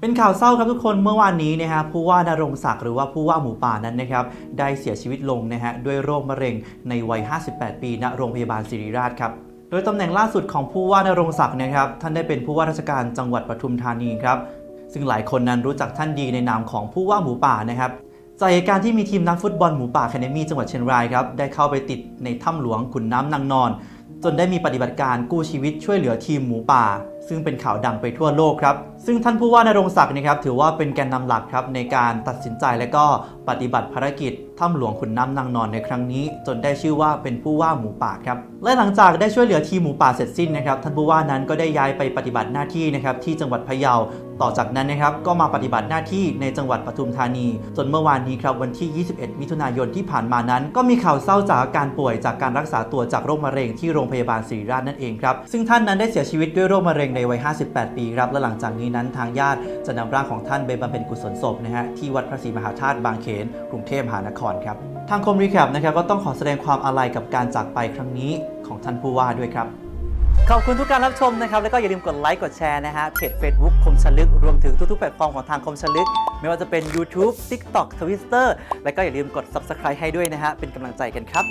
เป็นข่าวเศร้าครับทุกคนเมื่อวานนี้นะฮะผู้ว่านรงศักดิ์หรือว่าผู้ว่าหมูป่านั้นนะครับได้เสียชีวิตลงนะฮะด้วยโรคมะเร็งในวัย 58 ปีณโรงพยาบาลศิริราชครับโดยตำแหน่งล่าสุดของผู้ว่านรงศักดิ์นะครับท่านได้เป็นผู้ว่าราชการจังหวัดปทุมธานีครับซึ่งหลายคนนั้นรู้จักท่านดีในนามของผู้ว่าหมูป่านะครับจากเหตุการณ์ที่มีทีมนักฟุตบอลหมูป่าแคเนมี่จังหวัดเชียงรายครับได้เข้าไปติดในถ้ำหลวงขุนน้ำนางนอน จนได้มีปฏิบัติการกู้ชีวิตช่วยเหลือทีมหมูป่า ซึ่งเป็นข่าวดังไปทั่วโลกครับ ซึ่งท่านผู้ว่านรงศักดิ์นะครับถือว่าเป็นแกนนำหลักครับในการตัดสินใจและก็ปฏิบัติภารกิจถ้ำหลวงขุนน้ำนางนอนในครั้งนี้ จนได้ชื่อว่าเป็นผู้ว่าหมูป่าครับและหลังจากได้ช่วยเหลือทีมหมูป่าเสร็จสิ้นนะครับท่านผู้ว่านั้นก็ได้ย้ายไปปฏิบัติหน้าที่นะครับที่จังหวัดพะเยา ต่อจากนั้นนะครับก็มาปฏิบัติหน้าที่ในจังหวัดปทุมธานี จนเมื่อวานนี้ครับวันที่ 21 มิถุนายนที่ผ่านมานั้น ก็มีข่าวเศร้าจากอาการป่วยจากการรักษาตัวจากโรคมะเร็งที่โรงพยาบาลศิริราชนั่นเองครับซึ่งท่านนั้นได้เสียชีวิตด้วยโรคมะเร็งในวัย 58 ปีครับและหลังจากนี้นั้นทางญาติจะนำร่างของท่านไปบำเพ็ญกุศลศพนะฮะที่วัดพระศรีมหาธาตุบางเขนกรุงเทพมหานครครับทางคมรีแคปนะครับก็ต้องขอแสดงความอาลัยกับการจากไปครั้งนี้ของท่านผู้ว่าด้วยครับขอบคุณทุกการรับชมนะครับ แล้วก็อย่าลืมกดไลค์กดแชร์นะฮะเพจ Facebook คมชลึก รวมถึงทุกๆแพลตฟอร์มของทางคมชลึก ไม่ว่าจะเป็น YouTube TikTok Twitter แล้วก็อย่าลืมกด Subscribe ให้ด้วยนะฮะเป็นกำลังใจกันครับ